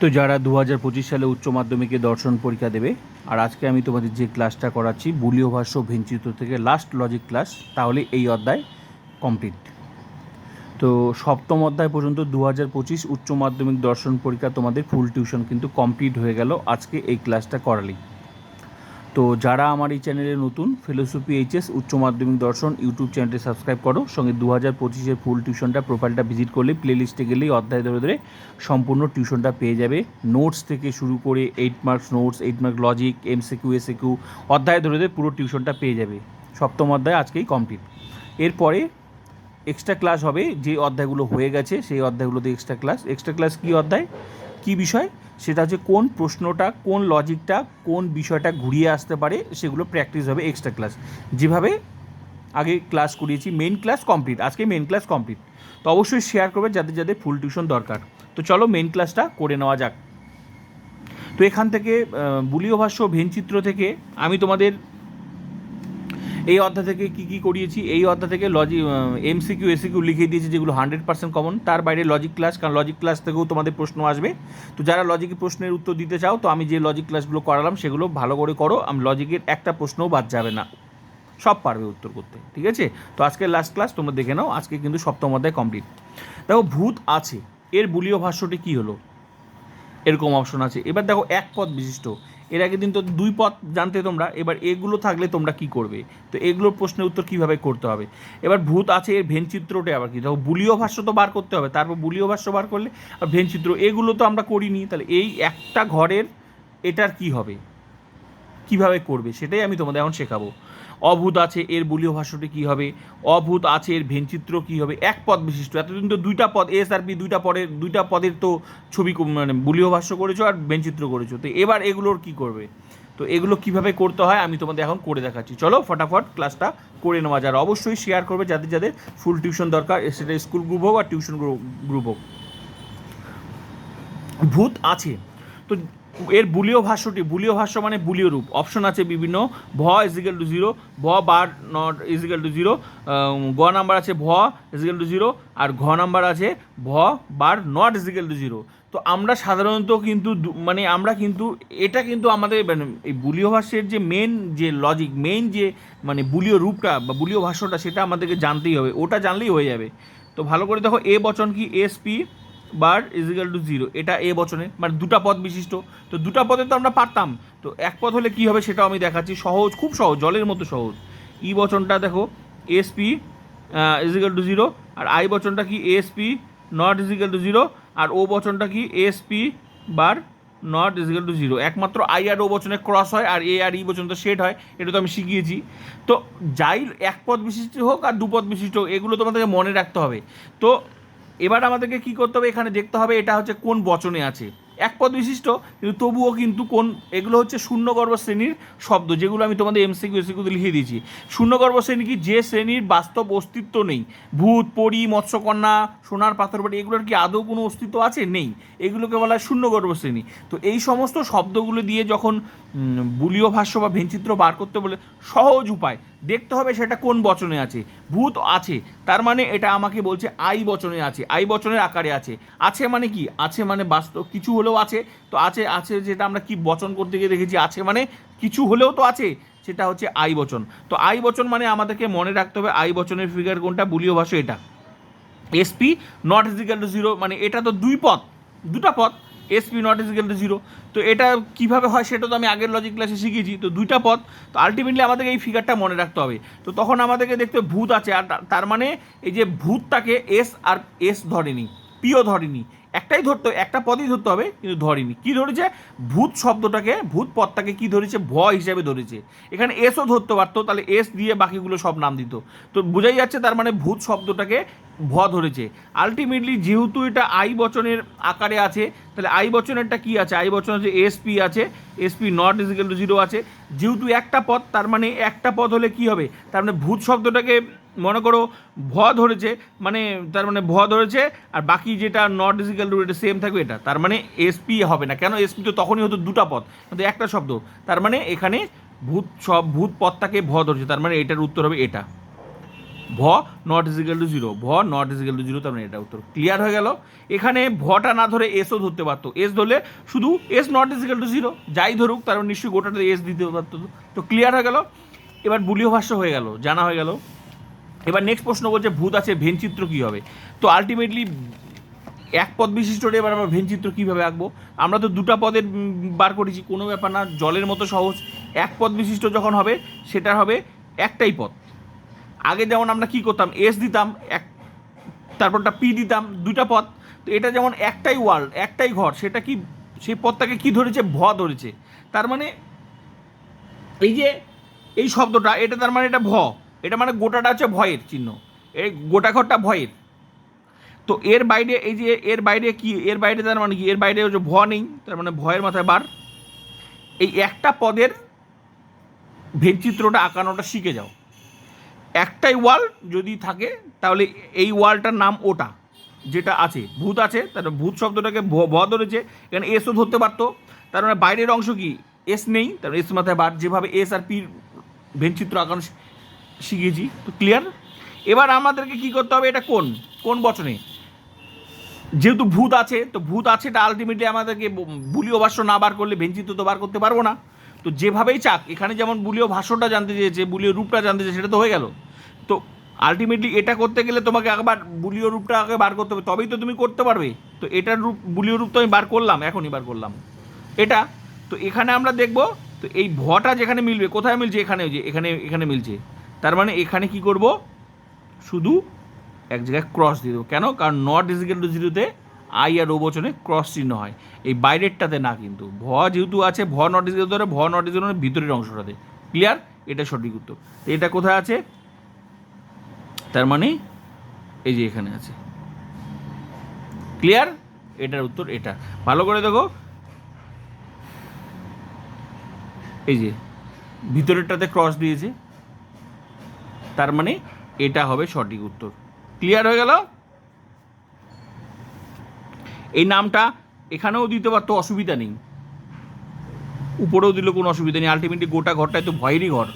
তো যারা দু হাজার পঁচিশ সালে উচ্চ মাধ্যমিকে দর্শন পরীক্ষা দেবে, আর আজকে আমি তোমাদের যে ক্লাসটা করাচ্ছি বুলীয় ভাষ্য ভিনচিত্র থেকে লাস্ট লজিক ক্লাস তাহলে এই অধ্যায় কমপ্লিট তো সপ্তম অধ্যায় পর্যন্ত দু হাজার পঁচিশ উচ্চ মাধ্যমিক দর্শন পরীক্ষা তোমাদের ফুল টিউশন কিন্তু কমপ্লিট হয়ে গেল। আজকে এই ক্লাসটা করালেই তো যারা আমার এই চ্যানেলে নতুন ফিলোসফি এইচএস উচ্চ মাধ্যমিক দর্শন ইউটিউব চ্যানেলটি সাবস্ক্রাইব করো। সঙ্গে দু হাজার পঁচিশের ফুল টিউশনটা প্রোফাইলটা ভিজিট করলে প্লেলিস্টে গেলেই অধ্যায় ধরে ধরে সম্পূর্ণ টিউশনটা পেয়ে যাবে। নোটস থেকে শুরু করে eight marks notes eight mark logic MCQ SCQ অধ্যায় ধরে ধরে পুরো টিউশনটা পেয়ে যাবে। সপ্তম অধ্যায় আজকেই কমপ্লিট এরপরে এক্সট্রা ক্লাস হবে, যে অধ্যায়গুলো হয়ে গেছে, সেই অধ্যায়গুলোতে এক্সট্রা ক্লাস এক্সট্রা ক্লাস কী অধ্যায়? কী বিষয়? সেটা হচ্ছে কোন প্রশ্নটা, কোন লজিকটা কোন বিষয়টা ঘুরিয়ে আসতে পারে, সেগুলো প্র্যাকটিস হবে এক্সট্রা ক্লাস যেভাবে আগে ক্লাস করিয়েছি মেন ক্লাস কমপ্লিট আজকে মেন ক্লাস কমপ্লিট তো অবশ্যই শেয়ার করবে যাদের যাদের ফুল টিউশন দরকার। তো চলো মেন ক্লাসটা করে নেওয়া যাক। তো এখান থেকে বুলিও ভাষ্য ভেনচিত্র থেকে আমি তোমাদের এই অধ্যায় থেকে কি কি করিয়েছি? এই অধ্যায় থেকে লজি এমসিকিউ এসিকিউ লিখে দিয়েছি যেগুলো হান্ড্রেড পার্সেন্ট কমন তার বাইরে লজিক ক্লাস কারণ লজিক ক্লাস থেকেও তোমাদের প্রশ্ন আসবে। তো যারা লজিকের প্রশ্নের উত্তর দিতে চাও, তো আমি যে লজিক ক্লাসগুলো করালাম, সেগুলো ভালো করে করো। আমি লজিকের একটা প্রশ্নও বাদ যাবে না। সব পারবে উত্তর করতে, ঠিক আছে? তো আজকের লাস্ট ক্লাস তোমরা দেখে নাও, আজকে কিন্তু সপ্তম অধ্যায় কমপ্লিট দেখো, ভূত আছে। এর বুলীয় ভাষ্যটি কী হলো? এরকম অপশন আছে। এবার দেখো এক পদ বিশিষ্ট। এর আগে দিন তো দুই পদ জানতে তোমরা, এবার এগুলো থাকলে তোমরা কি করবে? তো এগুলোর প্রশ্নের উত্তর কীভাবে করতে হবে? এবার ভূত আছে এর ভেনচিত্রটা আবার কি? দেখো বুলীয় ভাষ্য তো বার করতে হবে, তারপর বুলীয় ভাষ্য বার করলে আর ভেনচিত্র এগুলো তো আমরা করিনি। তাহলে এই একটা ঘরের এটার কি হবে? কীভাবে করবে? সেটাই আমি তোমাদের এখন শেখাবো। অভূত আছে এর বলীয় ভাষ্যটি কী হবে? অভূত আছে এর ভেনচিত্র কী হবে? এক পদ বিশিষ্ট। এতদিন তো দুইটা পদ এস আর পি দুইটা পদের দুইটা পদের তো ছবি মানে বুলীয় ভাষ্য করেছ আর ভেনচিত্র করেছ। তো এবার এগুলোর কি করবে? তো এগুলো কীভাবে করতে হয় আমি তোমাদের এখন করে দেখাচ্ছি। চলো ফটাফট ক্লাসটা করে নেওয়া যার অবশ্যই শেয়ার করবে যাদের যাদের ফুল টিউশন দরকার সেটা স্কুল গ্রুপ হোক আর টিউশন গ্রুপ হোক। ভূত আছে। তো এর বুলীয় ভাষ্যটি, বুলীয় ভাষ্য মানে বুলীয় রূপ। অপশন আছে বিভিন্ন, ভ ইজিক্যাল টু জিরো ভ bar not equal to zero গ নাম্বার আছে ভ ইজিক্যাল টু জিরো আর ঘ নাম্বার আছে ভ bar not equal to zero তো আমরা সাধারণত কিন্তু মানে আমরা কিন্তু, এটা কিন্তু আমাদের মানে এই বুলীয় ভাষ্যের যে মেন যে লজিক মেন যে মানে বুলীয় রূপটা বা বুলীয় ভাষ্যটা, সেটা আমাদেরকে জানতেই হবে। ওটা জানলেই হয়ে যাবে। তো ভালো করে দেখো, এ বচন কি? SP bar equal to zero এটা এ বচনে মানে দুটা পদ বিশিষ্ট। তো দুটা পদে তো আমরা পারতাম। তো এক পদ হলে কী হবে সেটাও আমি দেখাচ্ছি। সহজ, খুব সহজ, জলের মতো সহজ। ই বচনটা দেখো এসপি ইজিক্যাল টু জিরো আর আই বচনটা কি SP not equal to zero আর ও বচনটা কি SP bar not equal to zero একমাত্র আই আর ও বচনে ক্রস হয়, আর এ আর ই বচন তো শেড হয়, এটা তো আমি শিখিয়েছি। তো যাই, এক পদ বিশিষ্ট হোক আর দু পদ বিশিষ্ট হোক, এগুলো তোমাদেরকে মনে রাখতে হবে। তো এবার আমাদেরকে কি করতে হবে? এখানে দেখতে হবে এটা হচ্ছে কোন বচনে আছে। এক পদ বিশিষ্ট, কিন্তু তবুও কিন্তু কোন, এগুলো হচ্ছে শূন্যগর্ভ শ্রেণির শব্দ, যেগুলো আমি তোমাদের এমসিকিউ এসিকিউতে লিখে দিয়েছি। শূন্যগর্ভ শ্রেণি কি? যে শ্রেণির বাস্তব অস্তিত্ব নেই। ভূত, পরি, মৎস্যকন্যা, সোনার পাথরবাড়ি এগুলোর কি আদৌ কোনো অস্তিত্ব আছে? নেই। এগুলোকে বলা হয় শূন্যগর্ভ শ্রেণি। তো এই সমস্ত শব্দগুলো দিয়ে যখন বুলীয় ভাষ্য বা ভেনচিত্র বার করতে বলে, সহজ উপায় দেখতে হবে সেটা কোন বচনে আছে। ভূত আছে, তার মানে এটা আমাকে বলছে আই বচনে আছে, আই বচনের আকারে আছে। আছে মানে কি? আছে মানে বাস্তব কিছু হলেও আছে, তো আছে আছে যেটা আমরা কি বচন করতে গিয়ে দেখেছি, আছে মানে কিছু হলেও তো আছে, সেটা হচ্ছে আই বচন। তো আই বচন মানে আমাদেরকে মনে রাখতে হবে আই বচনের ফিগার কোনটা বুলীয় ভাষ্য এটা। SP not equal to zero মানে এটা তো দুই পথ দুটা পদ। SP not equal to zero তো এটা কীভাবে হয় সেটা তো আমি আগের লজিক ক্লাসে শিখিয়েছি। তো দুইটা পদ তো আলটিমেটলি আমাদেরকে এই ফিগারটা মনে রাখতে হবে। তো তখন আমাদেরকে দেখতে ভূত আছে। আর তার মানে এই যে ভূতটাকে এস আর এস ধরেনি। পিও ধরেনি। একটাই ধরতে, একটা পদই ধরতে হবে, কিন্তু ধরেনি। কি ধরেছে? ভূত শব্দটাকে, ভূত পদটাকে কি ধরেছে? ভ হিসেবে ধরেছে। এখানে এসও ধরতে পারতো, তাহলে এস দিয়ে বাকিগুলো সব নাম দিত। তো বোঝাই যাচ্ছে তার মানে ভূত শব্দটাকে ভ ধরেছে। আলটিমেটলি যেহেতু এটা আই বচনের আকারে আছে, তাহলে আই বচনেরটা কি আছে? আই বচন আছে এসপি আছে SP not equal to zero আছে। যেহেতু একটা পদ, তার মানে একটা পদ হলে কি হবে? তার মানে ভূত শব্দটাকে মনে করো ভ ধরেছে মানে তার মানে ভ ধরেছে, আর বাকি যেটা নট ইজিক্যাল টু এটা সেম থাকবে এটা। তার মানে এসপি হবে না। কেন এসপি তো তখনই হতো দুটা পদ? কিন্তু একটা শব্দ। তার মানে এখানে ভূত সব, ভূত পদটাকে ভ ধরেছে। তার মানে এটার উত্তর হবে এটা। ভ নট ইজিক্যাল টু জিরো ভ নট ইজিক্যাল টু জিরো তার মানে এটা উত্তর। ক্লিয়ার হয়ে গেল? এখানে ভটা না ধরে এসও ধরতে পারতো। এস ধরলে শুধু S not equal to zero যাই ধরুক, তার মানে নিশ্চয়ই গোটাতে এস দিতে পারতো। তো ক্লিয়ার হয়ে গেল? এবার বুলীয় ভাষ্য হয়ে গেল, জানা হয়ে গেল। এবার নেক্সট প্রশ্ন বলছে, ভূত আছে ভেনচিত্র কী হবে? তো আলটিমেটলি এক পদ বিশিষ্টটা এবার আমরা ভেনচিত্র কীভাবে আঁকবো? আমরা তো দুটা পদের বার করেছি, কোনো ব্যাপার না, জলের মতো সহজ। এক পদ বিশিষ্ট যখন হবে, সেটা হবে একটাই পদ। আগে যেমন আমরা কি করতাম এস দিতাম, এক তারপরটা পি দিতাম দুটা পদ। তো এটা যেমন একটাই ওয়ার্ল্ড একটাই ঘর, সেটা কি সেই পদটাকে কি ধরেছে? ভ ধরেছে। তার মানে এই যে, এই শব্দটা, এটা তার মানে এটা ভ। এটা মানে গোটাটা হচ্ছে ভয়ের চিহ্ন। এই গোটা ঘরটা ভয়ের। তো এর বাইরে, এই যে এর বাইরে কি, এর বাইরে তার মানে কি? এর বাইরে হচ্ছে ভ নেই, তার মানে ভয়ের মাথায় বার। এই একটা পদের ভেদচিত্রটা আঁকানোটা শিখে যাও। একটাই ওয়াল যদি থাকে, তাহলে এই ওয়ালটার নাম ওটা, যেটা আছে। ভূত আছে তার ভূত শব্দটাকে ভ- ধরেছে। এখানে এসও ধরতে পারতো। তার মানে বাইরের অংশ কি? এস নেই, তার এস মাথায় বার। যেভাবে এস আর পির ভেদচিত্র আঁকানো শিখিয়েছি তো ক্লিয়ার এবার আমাদেরকে কি করতে হবে, এটা কোন? কোন বচনে? যেহেতু ভূত আছে, তো ভূত আছে এটা আলটিমেটলি আমাদেরকে বুলীয় ভাষ্য না বার করলে ভেঞ্চিত্র তো বার করতে পারব না। তো যেভাবেই চাক, এখানে যেমন বুলীয় ভাষ্যটা জানতে চেয়েছে, বুলীয় রূপটা জানতে চেয়েছে, সেটা তো হয়ে গেল। তো আলটিমেটলি এটা করতে গেলে তোমাকে একবার বুলীয় রূপটা আগে বার করতে হবে, তবেই তো তুমি করতে পারবে। তো এটার রূপ, বুলীয় রূপ তো আমি বার করলাম, এখনই বার করলাম। এটা, তো এখানে আমরা দেখব, তো এই ভটা যেখানে মিলবে, কোথায় মিলছে? এখানে, যে এখানে এখানে মিলছে। তার মানে এখানে কি করব? শুধু এক জায়গায় ক্রস দিয়ে দেবো। কেন? কারণ নট ইজিক্যাল টু জিরোতে আই আর ও বচনে ক্রস চিহ্ন হয়। এই বাইরেরটাতে না কিন্তু। ভ যেহেতু আছে, ভ নট ইজিক্যাল ধরে ভ নট ইজিক্যাল ভিতরের অংশটাতে। ক্লিয়ার এটা সঠিক উত্তর। তো এটা কোথায় আছে? তার মানে এই যে এখানে আছে। ক্লিয়ার এটার উত্তর এটা। ভালো করে দেখো। এই যে ভিতরেরটাতে ক্রস দিয়েছে। তার মানে এটা হবে সঠিক উত্তর। ক্লিয়ার হয়ে গেল? এই নামটা এখানেও দিতে পারতো অসুবিধা নেই। উপরেও দিলে কোনো অসুবিধা নেই। আলটিমেটলি গোটা ঘরটাই তো ভয়েরই ঘর।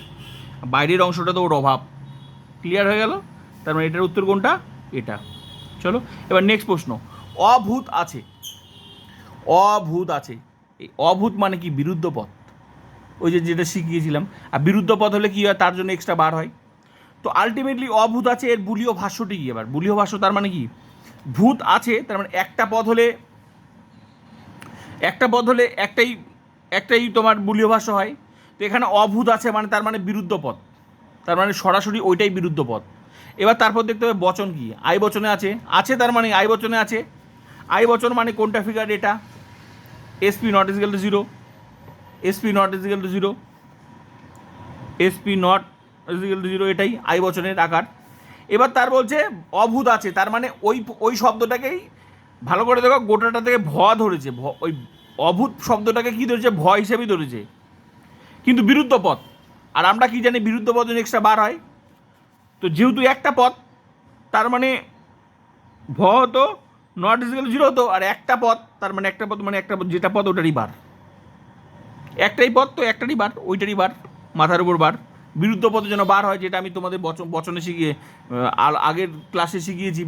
বাইরের অংশটা তো ওর অভাব। ক্লিয়ার হয়ে গেল? তার মানে এটার উত্তর কোনটা? এটা। চলো, এবার নেক্সট প্রশ্ন। অভূত আছে। অভূত আছে। এই অভূত মানে কি? বিরুদ্ধ পথ ওই যে যেটা শিখিয়েছিলাম। আর বিরুদ্ধ পথ হলে কি হয়? তার জন্য এক্সট্রা বার হয়। তো আলটিমেটলি অভূত আছে এর বুলীয় ভাষ্যটি কি এবার? বুলীয় ভাষ্য তার মানে কি? ভূত আছে, তার মানে একটা পদ হলে, একটা পদ হলে একটাই একটাই তোমার বুলীয় ভাষ্য হয়। তো এখানে অভূত আছে মানে তার মানে বিরুদ্ধ পদ। তার মানে সরাসরি ওইটাই বিরুদ্ধ পদ। এবার তারপর দেখতে হবে বচন কি? আই বচনে আছে। আছে তার মানে আই বচনে আছে। আই বচন মানে কোনটা ফিগার এটা? SP not equal to zero SP not equal to zero SP not zero এটাই আই বচনের আকার। এবার তার বলছে, অভূত আছে, তার মানে ওই ওই শব্দটাকেই ভালো করে দেখো, গোটাটা থেকে ভ ধরেছে, ভ, ওই অভূত শব্দটাকে কি ধরেছে? ভ হিসেবেই ধরেছে। কিন্তু বিরুদ্ধ পথ, আর আমরা কি জানি বিরুদ্ধ পথ এক্সট্রা বার হয়, তো যেহেতু একটা পথ, তার মানে ভ হতো নট ইজিক্যাল জিরো হতো, আর একটা পথ, তার মানে একটা পথ মানে একটা যেটা পথ ওটারই বার। একটাই পথ তো একটারই বার, ওইটারই বার, মাথার উপর বার। বিরুদ্ধ পথে যেন বার হয়, যেটা আমি তোমাদের বচন বচনে শিখিয়ে আগের ক্লাসে শিখিয়েছি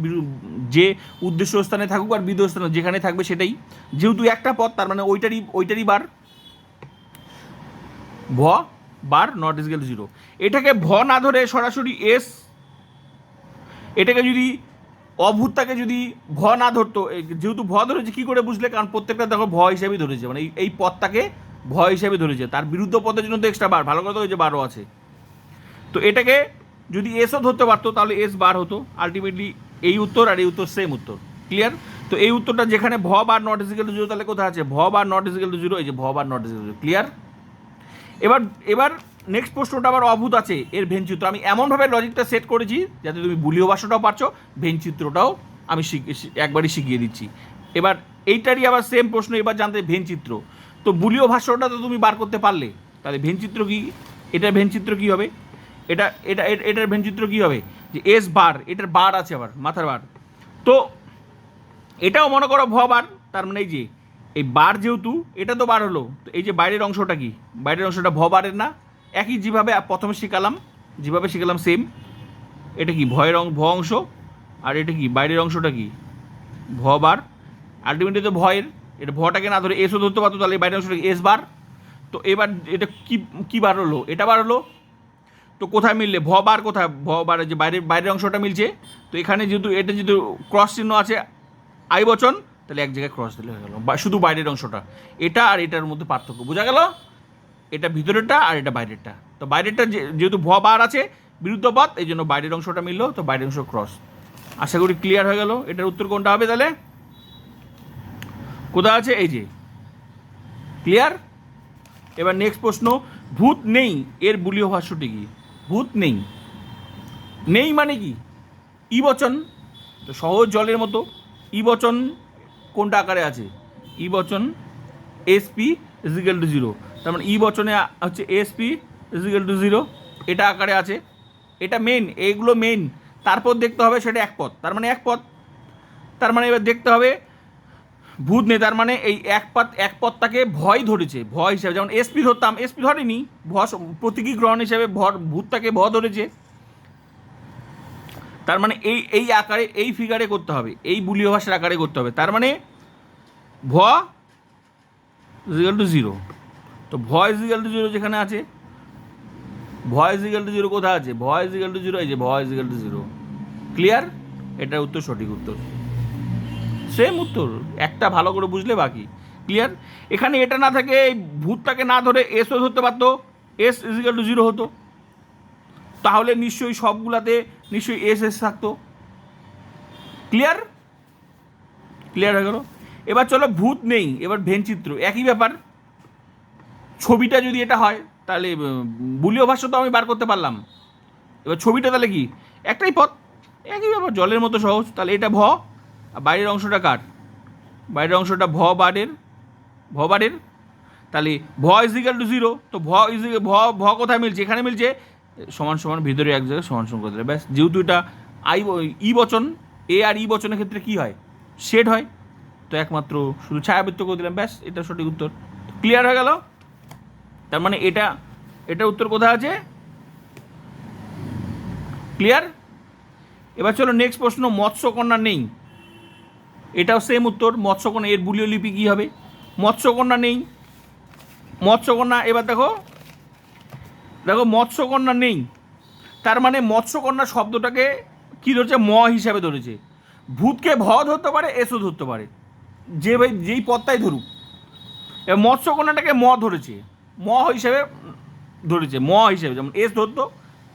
যে উদ্দেশ্য স্থানে থাকুক আর বিদ্য স্থানে যেখানে থাকবে সেটাই। যেহেতু একটা পথ, তার মানে ওইটারই ওইটারই বার। ভ, বার নট ইজ গেল জিরো এটাকে ভ না ধরে সরাসরি এস, এটাকে যদি অভূতটাকে যদি ভ না ধরতো যেহেতু ভ ধরেছে, কী করে বুঝলে? কারণ প্রত্যেকটা দেখো ভ হিসাবেই ধরেছে। মানে এই- পথটাকে ভ হিসাবে ধরেছে। তার বিরুদ্ধ পথের জন্য তো এক্সট্রা বার। ভালো কথা হয়েছে বারো আছে। তো এটাকে যদি এসও ধরতে পারতো, তাহলে এস বার হতো। আলটিমেটলি এই উত্তর আর এই উত্তর সেম উত্তর। ক্লিয়ার তো এই উত্তরটা যেখানে ভ bar not equal to zero তাহলে কোথায় আছে? ভ bar not equal to zero এই যে ভ bar not equal to clear এবার এবার নেক্সট প্রশ্নটা আবার অভূত আছে, এর ভেনচিত্র আমি এমনভাবে লজিকটা সেট করেছি, যাতে তুমি বুলীয় ভাষাটাও পারছ ভেনচিত্রটাও আমি একবারই শিখিয়ে দিচ্ছি। এবার এইটারই আবার সেম প্রশ্ন, এবার জানতে ভেনচিত্র তো বুলীয় ভাষ্যটা তো তুমি বার করতে পারলে। তাহলে ভেনচিত্র কি? এটার ভেনচিত্র কি হবে? এটা এটা এটার ভেনচিত্র কি হবে? যে এস বার এটার বার আছে আবার, মাথার বার তো এটাও মনে করো ভ বার তার মানে এই যে, এই বার যেহেতু, এটা তো বার হলো। তো এই যে বাইরের অংশটা কি? বাইরের অংশটা ভ বারের না? একই যেভাবে প্রথমে শিখালাম, যেভাবে শিখালাম সেম এটা কি ভয়ের অং- ভ অংশ? আর এটা কি, বাইরের অংশটা কি? ভ বার আলটিমেটলি তো ভয়ের। এটা ভটাকে না ধরে এসও ধরতে পারতো, তাহলে বাইরের অংশটা এস বার তো এবার এটা কি কি বার হলো? এটা বার হলো তো কোথায় মিললে? ভ বার কোথায়? ভ বারের যে বাইরের বাইরের অংশটা মিলছে। তো এখানে যেহেতু, এটা যেহেতু ক্রস চিহ্ন আছে, আই বচন, তাহলে এক জায়গায় ক্রস দিলে হয়ে গেল। শুধু বাইরের অংশটা। এটা আর এটার মধ্যে পার্থক্য। বোঝা গেল? এটা ভিতরেরটা আর এটা বাইরেরটা। তো বাইরেরটা যেহেতু ভ বার আছে, বিরুদ্ধ পথ, এই জন্য বাইরের অংশটা মিললো, তো বাইরের অংশ ক্রস আশা করি ক্লিয়ার হয়ে গেল। এটার উত্তর কোনটা হবে তাহলে? কোথায় আছে? এই যে। ক্লিয়ার এবার নেক্সট প্রশ্ন, ভূত নেই, এর বুলীয় ভাষ্যটি কি নেই। নেই মানে কি? ই বচন, তো সহজ জলের মতো। ই বচন কোনটা আকারে আছে? ই বচন এসপি ইজিক্যাল টু জিরো তার মানে ই বচনে আ- হচ্ছে এসপি ইজিক্যাল টু জিরো এটা আকারে আছে। এটা মেন এইগুলো মেন তারপর দেখতে হবে সেটা এক পথ। তার মানে এক পথ। তার মানে এবার দেখতে হবে ভূত নেই, তার মানে এই এক পথ এক পথটাকে ভয় ধরেছে, ভয় হিসাবে। যেমন এসপি ধরতাম, এসপি ধরেনি ভ প্রতীকী গ্রহণ হিসাবে ভর, ভূতটাকে ভ ধরেছে। তার মানে এই এই আকারে, এই ফিগারে করতে হবে, এই বুলীয় ভাষার আকারে করতে হবে। তার মানে ভ টু জিরো তো ভ ইজিক্যাল টু জিরো যেখানে আছে, ভ ইজিক্যাল টু জিরো কোথায় আছে? ভ ইজিক্যাল টু জিরো এই যে ভ ইজিক্যাল টু জিরো ক্লিয়ার এটার উত্তর সঠিক উত্তর। সেম উত্তর, একটা ভালো করে বুঝলে বাকি ক্লিয়ার এখানে এটা না থাকে, এই ভূতটাকে না ধরে এসও ধরতে পারতো এস ইজিক্যাল টু জিরো হতো। তাহলে নিশ্চয়ই সবগুলাতে নিশ্চয়ই এস এস থাকতো। ক্লিয়ার ক্লিয়ার হয়ে গেল। এবার চলো, ভূত নেই, এবার ভেনচিত্র, একই ব্যাপার। ছবিটা যদি এটা হয়, তাহলে বুলীয় ভাষ্য তো আমি বার করতে পারলাম। এবার ছবিটা তাহলে কি? একটাই পথ। একই ব্যাপার, জলের মতো সহজ, তাহলে এটা ভ। আর বাইরের অংশটা কার? বাইরের অংশটা ভ বারের ভ বারের তাহলে ভ ইজিক্যাল টু জিরো তো ভ ইজ ভ ভ কোথায় মিলছে? এখানে মিলছে, সমান সমান ভিতরে এক জায়গায় সমান সমান করতে। ব্যাস, যেহেতু এটা আই ই বচন এ আর ই বচনের ক্ষেত্রে কি হয়? শেড হয়। তো একমাত্র শুধু ছায়াবৃত্ত করে দিলাম। ব্যাস, এটা সঠিক উত্তর। ক্লিয়ার হয়ে গেল? তার মানে এটা এটার উত্তর কোথায় আছে? ক্লিয়ার এবার চলো নেক্সট প্রশ্ন, মৎস্যকন্যা নেই। এটাও সেম উত্তর, মৎস্যকন্যা, এর বুলীয় লিপি কী হবে? মৎস্যকন্যা নেই। মৎস্যকন্যা, এবার দেখো দেখো, মৎস্যকন্যা নেই। তার মানে মৎস্যকন্যা শব্দটাকে কী ধরেছে? ম হিসাবে ধরেছে। ভূতকে ভ ধরতে পারে এসও ধরতে পারে। যে যেই পদটাই ধরুক। এবার মৎস্যকন্যাটাকে ম ধরেছে। ম হিসেবে ধরেছে, ম হিসেবে। যেমন এস ধরতো,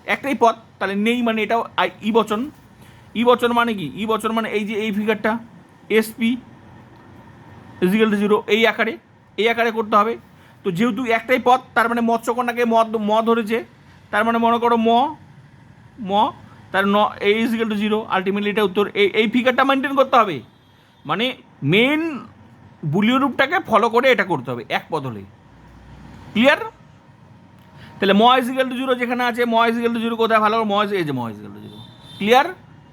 একটাই পথ তাহলে নেই মানে এটাও ই বচন। ই বচন মানে কি? ই বচন মানে এই যে, এই ফিগারটা SP is equal to zero এই আকারে এই আকারে করতে হবে। তো যেহেতু একটাই পথ তার মানে মৎস্যকন্যাকে ম ম ধরেছে। তার মানে মনে করো ম ম, তার ন এই ইজিক্যাল টু জিরো আলটিমেটলি এটা উত্তর। এই এই ফিগারটা মেনটেন করতে হবে। মানে মেন বুলীয় রূপটাকে ফলো করে এটা করতে হবে, এক পদ হলেই। ক্লিয়ার তাহলে ম ইজিক্যাল টু জিরো যেখানে আছে, ম ইজিক্যাল টু জিরো কোথায়? ভালো ম এই যে ম ইজিক্যাল টু জিরো ক্লিয়ার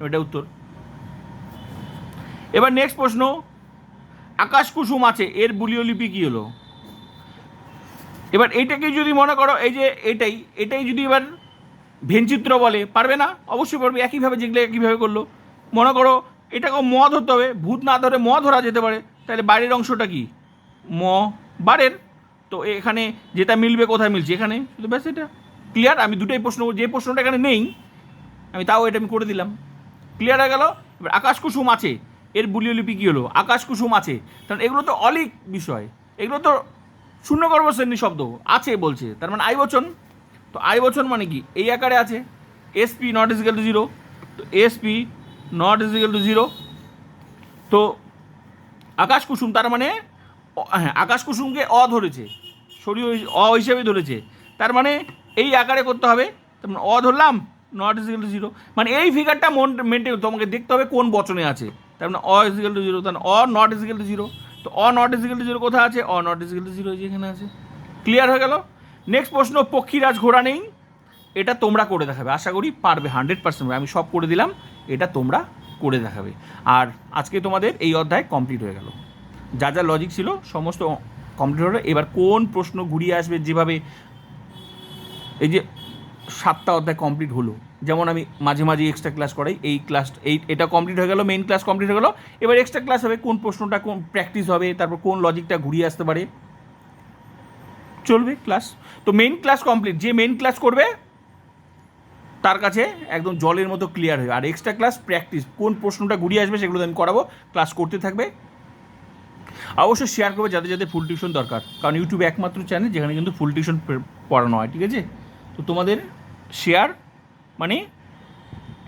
এটা উত্তর। এবার নেক্সট প্রশ্ন, আকাশ কুসুম আছে, এর বুলীয় লিপি কী হলো? এবার এইটাকে যদি মনে করো, এই যে এটাই এটাই যদি এবার ভেনচিত্র বলে, পারবে না? অবশ্যই পারবে, একইভাবে যেগুলো একইভাবে করল। মনে করো এটাকে ম ধরতে হবে, ভূত না ধরে ম ধরা যেতে পারে, তাহলে বাইরের অংশটা কি? ম বারের তো এখানে যেটা মিলবে কোথায় মিলছে? এখানে। শুধু ব্যাস এটা। ক্লিয়ার আমি দুটোই প্রশ্ন, যে প্রশ্নটা এখানে নেই, আমি তাও এটা আমি করে দিলাম। ক্লিয়ার হয়ে গেল? এবার আকাশ কুসুম আছে এর লিপি কী হলো? আকাশ কুসুম আছে। কারণ এগুলো তো অলিক বিষয়। এগুলো তো শূন্য শ্রেণি শব্দ। আছে বলছে। তার মানে আই বচন। তো আই বচন মানে কি? এই আকারে আছে। SP not equal to zero তো SP not equal to zero তো আকাশ কুসুম তার মানে হ্যাঁ আকাশ কুসুমকে অ ধরেছে। শরীর অ হিসেবে ধরেছে। তার মানে এই আকারে করতে হবে। তার মানে অ ধরলাম নট ইজিক্যাল টু জিরো মানে এই ফিগারটা মন মেনটেন তোমাকে দেখতে হবে কোন বচনে আছে। তার মানে অ ইজিক্যাল টু জিরো তার অ নট ইজিক্যাল টু জিরো তো অ নট ইজিক্যাল টু জিরো কোথায় আছে? অ নট ইজিক্যাল টু জিরো যেখানে আছে। ক্লিয়ার হয়ে গেল? নেক্সট প্রশ্ন, পক্ষীরাজ ঘোড়া নেই। এটা তোমরা করে দেখাবে। আশা করি পারবে হান্ড্রেড পার্সেন্ট আমি সব করে দিলাম। এটা তোমরা করে দেখাবে। আর আজকে তোমাদের এই অধ্যায় কমপ্লিট হয়ে গেল। যা যা লজিক ছিল, সমস্ত কমপ্লিট হলো। এবার কোন প্রশ্ন ঘুরিয়ে আসবে যেভাবে এই যে সাতটা অধ্যায় কমপ্লিট হলো? যেমন আমি মাঝে মাঝে এক্সট্রা ক্লাস করাই, এই ক্লাস এই, এটা কমপ্লিট হয়ে গেল মেইন ক্লাস কমপ্লিট হয়ে গেল। এবার এক্সট্রা ক্লাস হবে কোন প্রশ্নটা কোন প্র্যাকটিস হবে, তারপর কোন লজিকটা ঘুরিয়ে আসতে পারে। চলবে ক্লাস তো মেইন ক্লাস কমপ্লিট যে মেইন ক্লাস করবে, তার কাছে একদম জলের মতো ক্লিয়ার হয়ে, আর এক্সট্রা ক্লাস প্র্যাকটিস কোন প্রশ্নটা ঘুরিয়ে আসবে সেগুলো আমি করাবো ক্লাস করতে থাকবে। অবশ্যই শেয়ার করবে যাদের যাদের ফুল টিউশন দরকার, কারণ ইউটিউবে একমাত্র চ্যানেল যেখানে কিন্তু ফুল টিউশন পড়ানো হয়, ঠিক আছে? তো তোমাদের শেয়ার মানে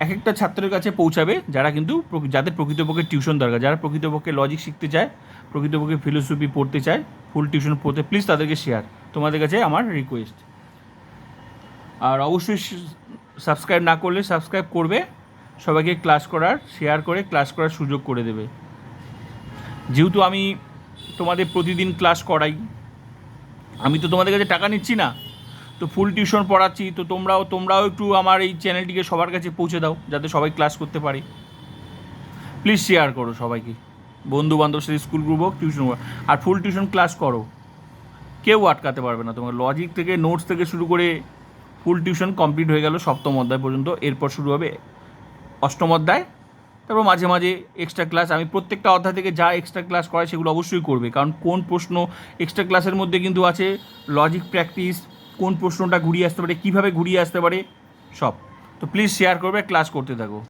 এক একটা ছাত্রের কাছে পৌঁছাবে যারা কিন্তু যাদের প্রকৃতপক্ষে টিউশন দরকার, যারা প্রকৃতপক্ষে লজিক শিখতে চায়, প্রকৃতপক্ষে ফিলোসফি পড়তে চায় ফুল টিউশন পড়তে প্লিজ তাদেরকে শেয়ার তোমাদের কাছে আমার রিকোয়েস্ট আর অবশ্যই সাবস্ক্রাইব না করলে সাবস্ক্রাইব করবে, সবাইকে ক্লাস করার শেয়ার করে ক্লাস করার সুযোগ করে দেবে। যেহেতু আমি তোমাদের প্রতিদিন ক্লাস করাই, আমি তো তোমাদের কাছে টাকা নিচ্ছি না তো ফুল টিউশন পড়াচ্ছি, তো তোমরাও তোমরাও একটু আমার এই চ্যানেলটিকে সবার কাছে পৌঁছে দাও, যাতে সবাই ক্লাস করতে পারে। প্লিজ শেয়ার করো সবাইকে। বন্ধু বান্ধব সাথে স্কুল গ্রুপ হোক। টিউশন আর ফুল টিউশন ক্লাস করো। কেউ আটকাতে পারবে না তোমার লজিক থেকে নোটস থেকে শুরু করে ফুল টিউশন কমপ্লিট হয়ে গেল সপ্তম অধ্যায় পর্যন্ত। এরপর শুরু হবে অষ্টম অধ্যায়। তারপর মাঝে মাঝে এক্সট্রা ক্লাস আমি প্রত্যেকটা অধ্যায় থেকে যা এক্সট্রা ক্লাস করায় সেগুলো অবশ্যই করবে। কারণ কোন প্রশ্ন এক্সট্রা ক্লাসের মধ্যে কিন্তু আছে। লজিক প্র্যাকটিস কোন প্রশ্নটা ঘুরিয়ে আসতে পারে, কীভাবে ঘুরিয়ে আসতে পারে, সব। তো প্লিজ শেয়ার করবে ক্লাস করতে থাকো।